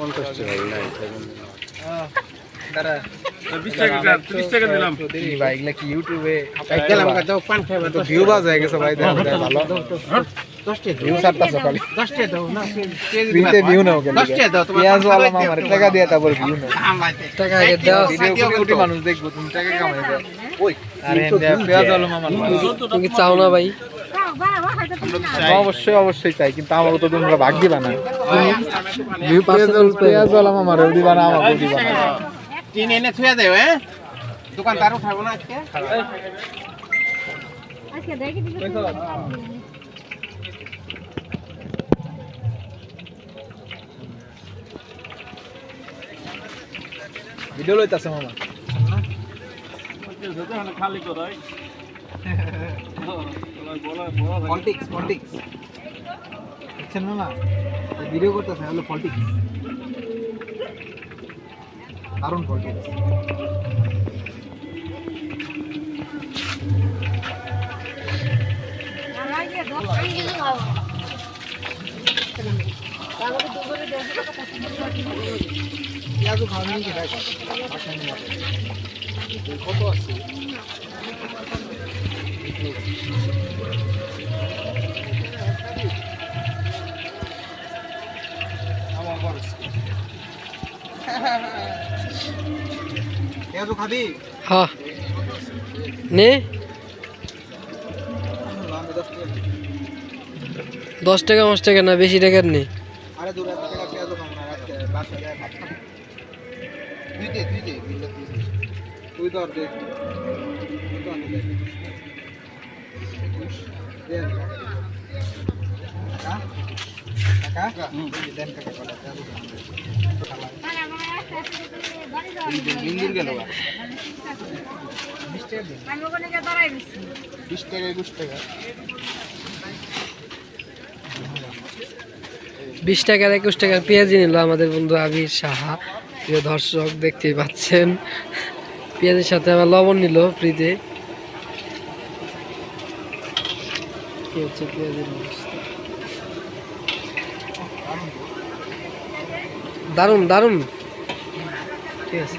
পঞ্চাশ টাকা। নাই বিশ টাকা তিরিশ টাকা দিলাম। ভাই এগুলা কি ইউটিউবে গেলাম তো পান খাইবা। তো ভিউ বাজ গেছে ভাই দেখো ভাই, ভালো। ভিউ সারটা সকালে দশটা দাও না ফ্রিতে ভিউ নাও কেন? দশটা দাও তোমার পেঁয়াজ ওয়ালা মামার টাকা দিয়ে তারপর ভিউ নাও। টাকা আগে দাও ভিডিও কোটি কোটি মানুষ দেখব তুমি টাকা কামাই দাও। ওই আরে পেঁয়াজ ওয়ালা মামার তুমি কি চাও না ভাই? অবশ্যই অবশ্যই চাই কিন্তু আমাকে তো তোমরা ভাগ দিবা না। পেঁয়াজ মামার দিবা না আমাকে দিবা না। টিন এনে থুয়া দেও হ্যাঁ? দোকানদার উঠাবো না আজকে। আজকে দেখি ভিডিও লইতাছে মামা। খালি করাই পলিটিক্স পলিটিক্স দেখছেন মামা ভিডিও করতেছে হলো পলিটিক্স দারুণ পলিটিক্স কত আছে? পেঁয়াজও খাবি? হ্যাঁ নে। দশ টাকা পাঁচ টাকা না বেশি টাকার নেই আরে দূরে একটা বিশ টাকার একুশ টাকার পেঁয়াজি নিল আমাদের বন্ধু আবির সাহা। প্রিয় দর্শক, দেখতেই পাচ্ছেন। পেঁয়াজের সাথে আবার লবণ নিল ফ্রিতে কি হচ্ছে পেঁয়াজের অবস্থা দারুণ দারুণ। ঠিক আছে।